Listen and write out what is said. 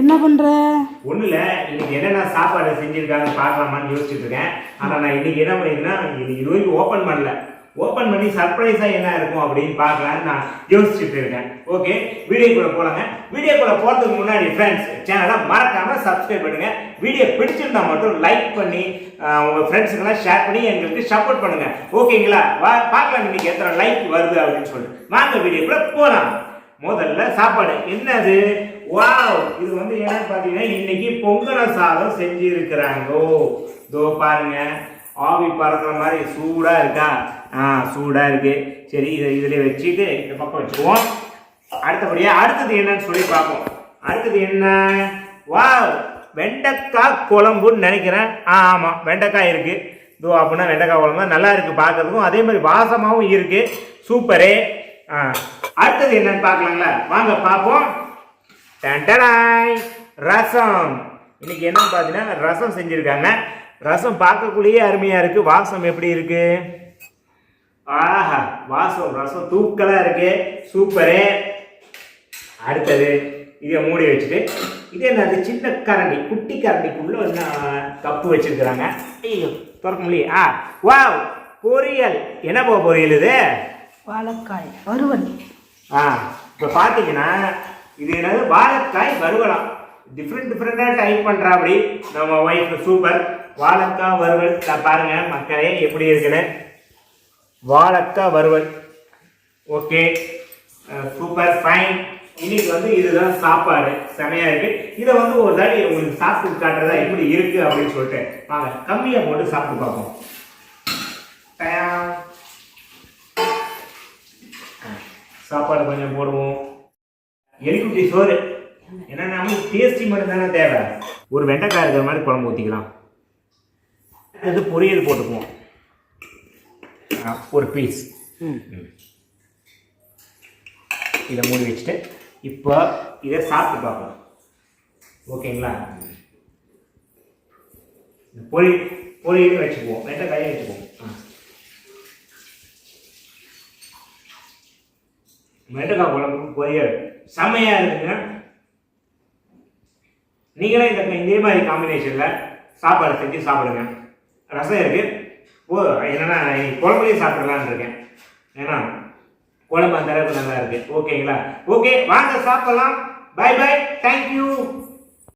என்ன பண்ற? ஒன்றும் இல்லை இன்னைக்கு என்னென்ன சாப்பாடு செஞ்சுருக்காங்க பார்க்கலாமான்னு யோசிச்சுட்டு இருக்கேன். ஆனால் நான் இன்னைக்கு என்ன பண்ணிருக்கேன்னா இது வரைக்கும் ஓப்பன் பண்ணல. ஓப்பன் பண்ணி சர்ப்ரைஸாக என்ன இருக்கும் அப்படின்னு பார்க்கலான்னு நான் யோசிச்சுட்டு இருக்கேன். ஓகே வீடியோக்குள்ளே போலாங்க. வீடியோக்குள்ளே போகிறதுக்கு முன்னாடி ஃப்ரெண்ட்ஸ் சேனலை மறக்காமல் சப்ஸ்கிரைப் பண்ணுங்க. வீடியோ பிடிச்சிருந்தா மட்டும் லைக் பண்ணி உங்க ஃப்ரெண்ட்ஸுக்கெல்லாம் ஷேர் பண்ணி எங்களுக்கு சப்போர்ட் பண்ணுங்க. ஓகேங்களா வா பார்க்கலாம் இன்னைக்கு எத்தனை லைக் வருது அப்படின்னு சொல்லிட்டு. வாங்க வீடியோக்குள்ளே போகலாம் முதல்ல சாப்பாடு. என்னது? வாவ்! இது வந்து என்னன்னு பார்த்தீங்கன்னா இன்னைக்கு பொங்கல சாதம் செஞ்சிருக்கிறாங்கோ. இதோ பாருங்க. ஆவி பறக்கிற மாதிரி சூடாக இருக்கா? ஆ சூடாக இருக்கு. சரி இதை இதில் வச்சுட்டு இந்த பக்கம் வச்சுக்குவோம். அடுத்தபடியாக அடுத்தது என்னன்னு சொல்லி பார்ப்போம். அடுத்தது என்ன? வாவ்! வெண்டைக்காய் குழம்புன்னு நினைக்கிறேன். ஆ ஆமாம் வெண்டைக்காய் இருக்கு. இதோ அப்படின்னா வெண்டைக்காய் குழம்பு. நல்லா இருக்குது பார்க்குறதுக்கும். அதே மாதிரி வாசமாகவும் இருக்குது சூப்பரே. ஆ அடுத்தது என்னன்னு பார்க்கலாங்களா? வாங்க பார்ப்போம். டண்டடாய் ரசம். இன்னைக்கு என்னன்னு பார்த்தீங்கன்னா ரசம் செஞ்சுருக்காங்க. ரசம் பார்க்கக்குள்ளேயே அருமையாக இருக்குது வாசம் எப்படி இருக்கு? ஆஹா வாசம் ரசம் தூக்கலாக இருக்கு. சூப்பரு. அடுத்தது இதை மூடி வச்சுட்டு இது என்னது? சின்ன கரண்டி குட்டி கரண்டிக்குள்ளே என்ன கப்பு வச்சிருக்கிறாங்க. ஐயோ திறக்க முடியும் ஆ வாவ் பொரியல். என்ன போ பொரியல் இது? வாழைக்காய் வறுவல். ஆ இப்போ பார்த்தீங்கன்னா இது என்னது? வாழைக்காய் வறுவலாம். டிஃப்ரெண்ட் டிஃப்ரெண்டாக டைப் பண்ணுறா அப்படி நம்ம ஒய்ஃப் சூப்பர் வாழைக்காய் வறுவல் பாருங்கள் மக்களே எப்படி இருக்குன்னு. வாழைக்காய் வறுவல். ஓகே சூப்பர் ஃபைன் இன்னைக்கு வந்து இதுதான் சாப்பாடு. செமையாக இருக்குது இதை வந்து ஒரு தாட்டி உங்களுக்கு சாப்பிட்டு காட்டுறதா எப்படி இருக்குது அப்படின்னு சொல்லிட்டு வாங்க கம்மியாக போட்டு சாப்பிட்டு பார்ப்போம். சாப்பாடு கொஞ்சம் போடுவோம். எலிக்குட்டி சோறு. ஏன்னா நமக்கு டேஸ்டி மட்டும் தானே தேவை. ஒரு வெண்டைக்காய் இருக்கிற மாதிரி குழம்பு ஊற்றிக்கலாம் அது பொரியல் போட்டுக்குவோம். ஒரு பீஸ் இதை மூடி வச்சுட்டு இப்போ இதை சாப்பிட்டு பார்க்கலாம் ஓகேங்களா? பொரி பொரியலும் வச்சுக்குவோம். வெண்டைக்காயும் வச்சுக்குவோம். ஆ. வெண்டைக்காய் குழம்பு பொரியல் செம்மையாக இருக்குங்க. நீங்களே இந்த இதே மாதிரி காம்பினேஷனில் சாப்பாடு செஞ்சு சாப்பிடுங்க. ரசம் இருக்குது ஓ என்னென்னா இன்னைக்கு குழம்புலையும் சாப்பிடலான்னு இருக்கேன். ஏன்னா குழம்பு அந்த அளவுக்கு நல்லா இருக்கு. ஓகேங்களா? ஓகே வாங்க சாப்பிடலாம். By by thank you